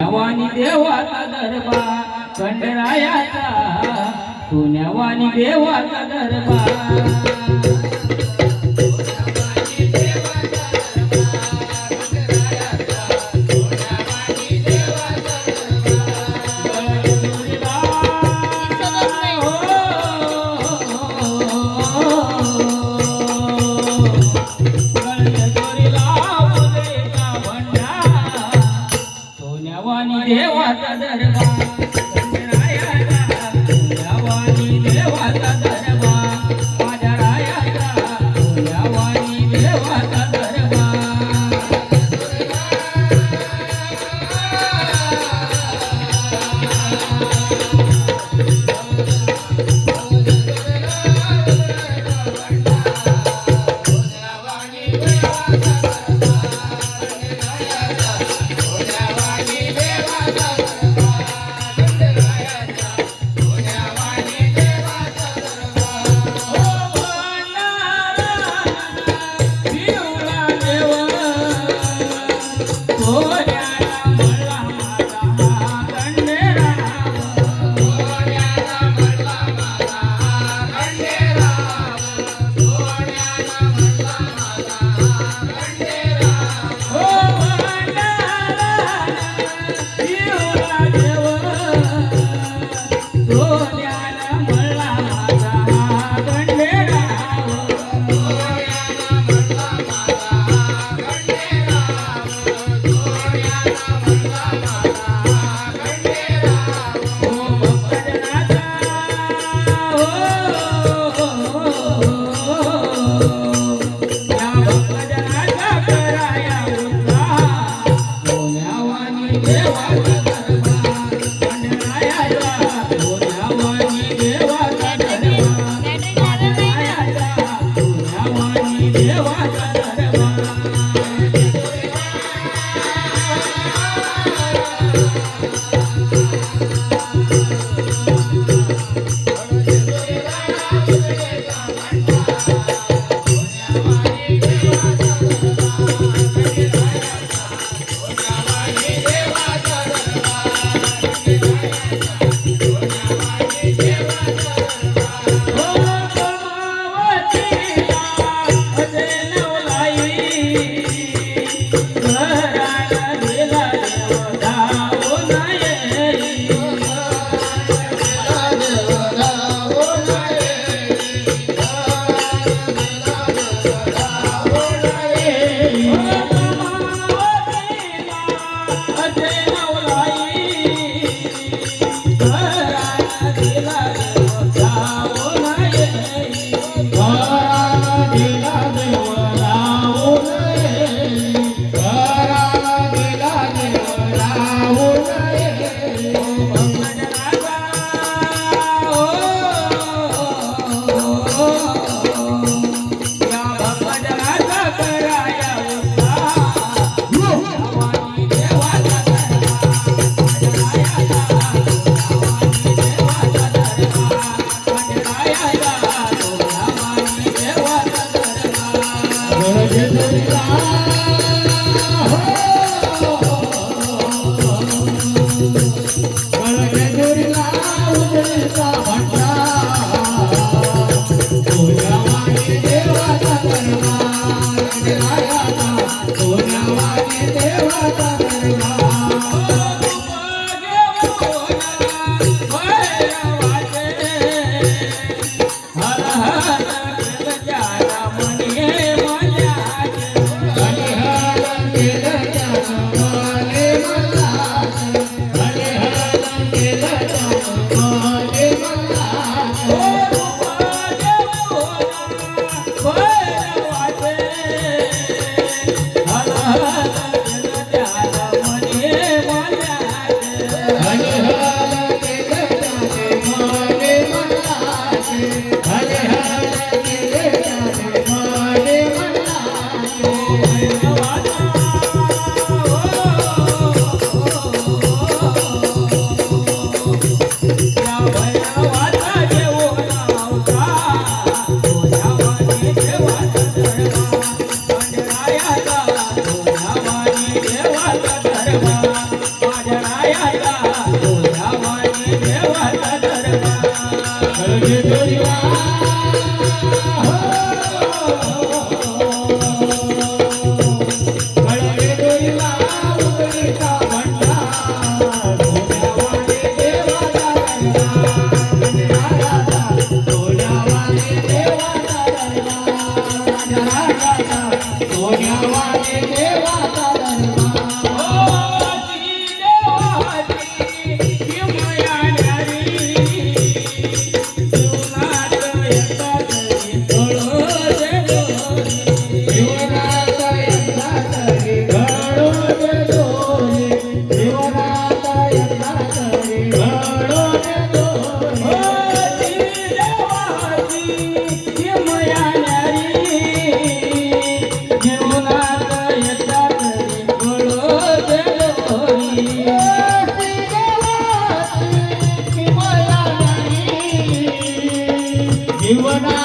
सोन्यावानी देवाचा दरबार खंडरायाचा. सोन्यावानी देवाचा दरबार ¡Gracias! Oh, Bye. ಶಿವನ